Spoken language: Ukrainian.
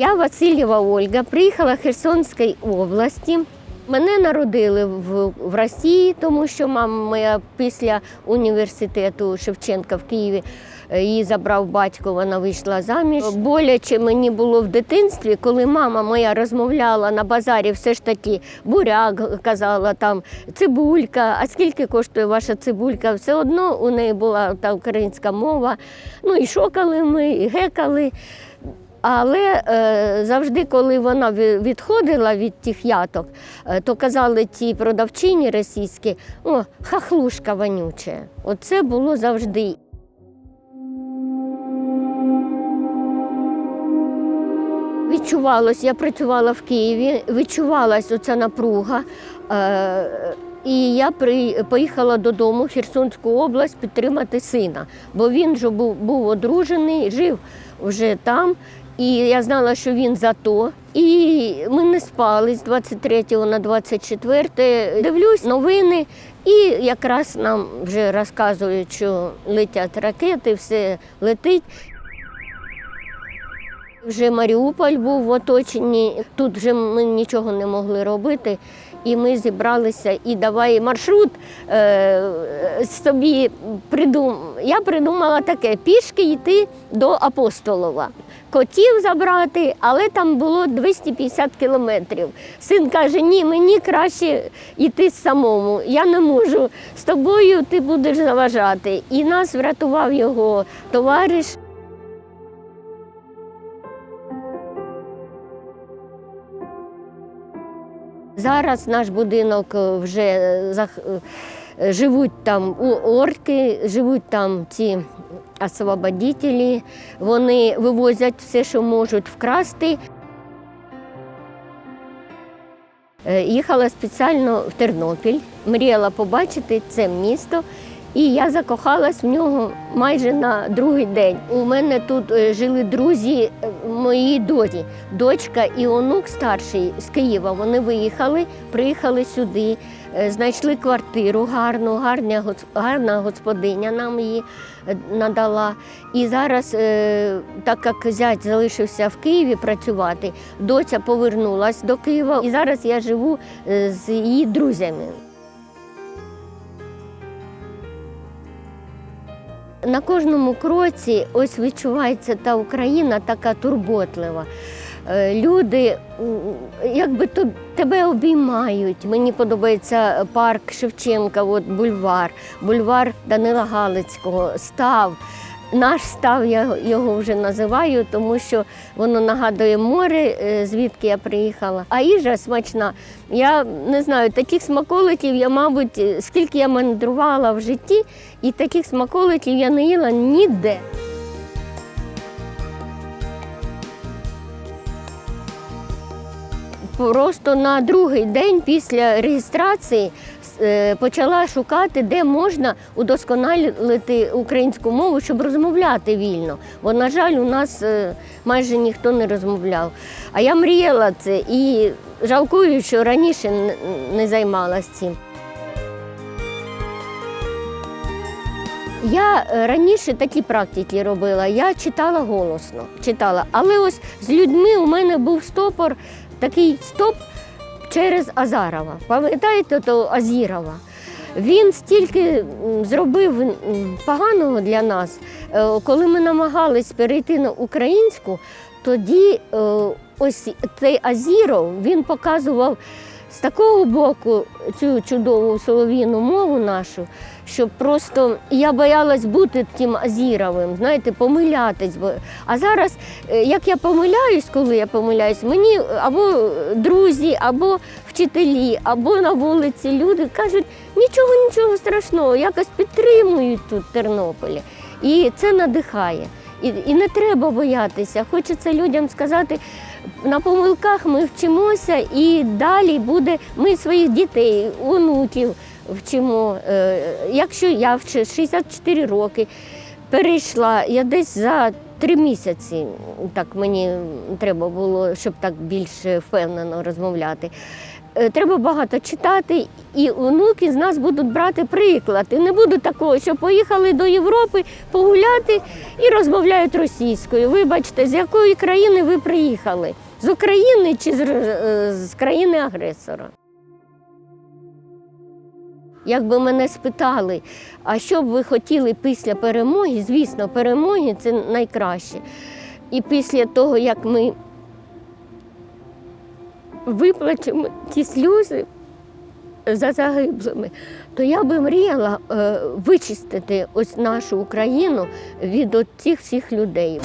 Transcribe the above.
Я Васильєва Ольга, приїхала з Херсонської області. Мене народили в, в Росії, тому що мама моя після університету Шевченка в Києві е, її забрав батько, вона вийшла заміж. Боляче мені було в дитинстві, коли мама моя розмовляла на базарі, все ж таки буряк казала там цибулька. А скільки коштує ваша цибулька? Все одно у неї була та українська мова. Ну і шокали ми, і гекали. Але е, завжди, коли вона відходила від тих яток, е, то казали ті продавчині російські, о, хахлушка вонюча. Оце було завжди. Відчувалось, я працювала в Києві, відчувалась оця напруга. Е, і я при, поїхала додому в Херсонську область підтримати сина, бо він вже був, був одружений, жив вже там. І я знала, що він зато. І ми не спали з 23 на 24. Дивлюсь новини, і якраз нам вже розказують, що летять ракети, все летить. Вже Маріуполь був в оточенні. Тут вже ми нічого не могли робити. І ми зібралися і давай маршрут е, собі придум. Я придумала таке: пішки йти до Апостолова. Котів забрати, але там було 250 кілометрів. Син каже: ні, мені краще йти самому. Я не можу. З тобою ти будеш заважати. І нас врятував його товариш. Зараз наш будинок е, вже е, е, живуть там у- орки, живуть там ці освободителі. Вони вивозять все, що можуть вкрасти. Їхала спеціально в Тернопіль, мріяла побачити це місто. І я закохалась в нього майже на другий день. У мене тут жили друзі моїй доті, дочка і онук старший з Києва. Вони виїхали, приїхали сюди, е, знайшли квартиру гарну, гарня, гарна господиня нам її е, надала. І зараз, е, так як зять залишився в Києві працювати, доця повернулась до Києва, і зараз я живу з її друзями. На кожному кроці ось відчувається та Україна така турботлива. Е, Люди якби то тебе обіймають. Мені подобається парк Шевченка, от бульвар, бульвар Данила Галицького, став. Наш став я його вже називаю, тому що воно нагадує море, е, звідки я приїхала. А їжа смачна. Я не знаю, таких смаколиків я, мабуть, е, скільки я мандрувала в житті, і таких смаколиків я не їла ніде. Просто на другий день після реєстрації почала шукати, де можна удосконалити українську мову, щоб розмовляти вільно. Бо, на жаль, у нас е, майже ніхто не розмовляв. А я мріяла це і жалкую, що раніше не займалася цим. Я е, раніше такі практики робила. Я читала голосно, читала. Але ось з людьми у мене був стопор, такий стоп через Азарова. Пам'ятаєте, то Азірова? Він стільки зробив поганого для нас. Е, Коли ми намагались перейти на українську, тоді е, ось цей Азіров він показував з такого боку цю чудову солов'їну мову нашу, що просто я боялась бути тим Азіровим, знаєте, помилятись. А зараз, е, як я помиляюсь, коли я помиляюсь, мені або друзі, або вчителі, або на вулиці люди кажуть, нічого, нічого страшного, якось підтримують тут Тернополі. І це надихає. І, і не треба боятися. Хочеться людям сказати, на помилках ми вчимося і далі буде ми своїх дітей, онуків вчимо. Е, Якщо я в 64 роки перейшла, я десь за три місяці, так мені треба було, щоб так більш впевнено розмовляти. Е, треба багато читати, і онуки з нас будуть брати приклад. І не буде такого, що поїхали до Європи погуляти і розмовляють російською. Вибачте, з якої країни ви приїхали? З України чи з, е, країни-агресора? Якби мене спитали, а що б ви хотіли після перемоги, звісно, перемоги це найкраще. І після того, як ми виплачемо ті сльози за загиблими, то я би мріяла е, вичистити ось нашу Україну від цих всіх людей.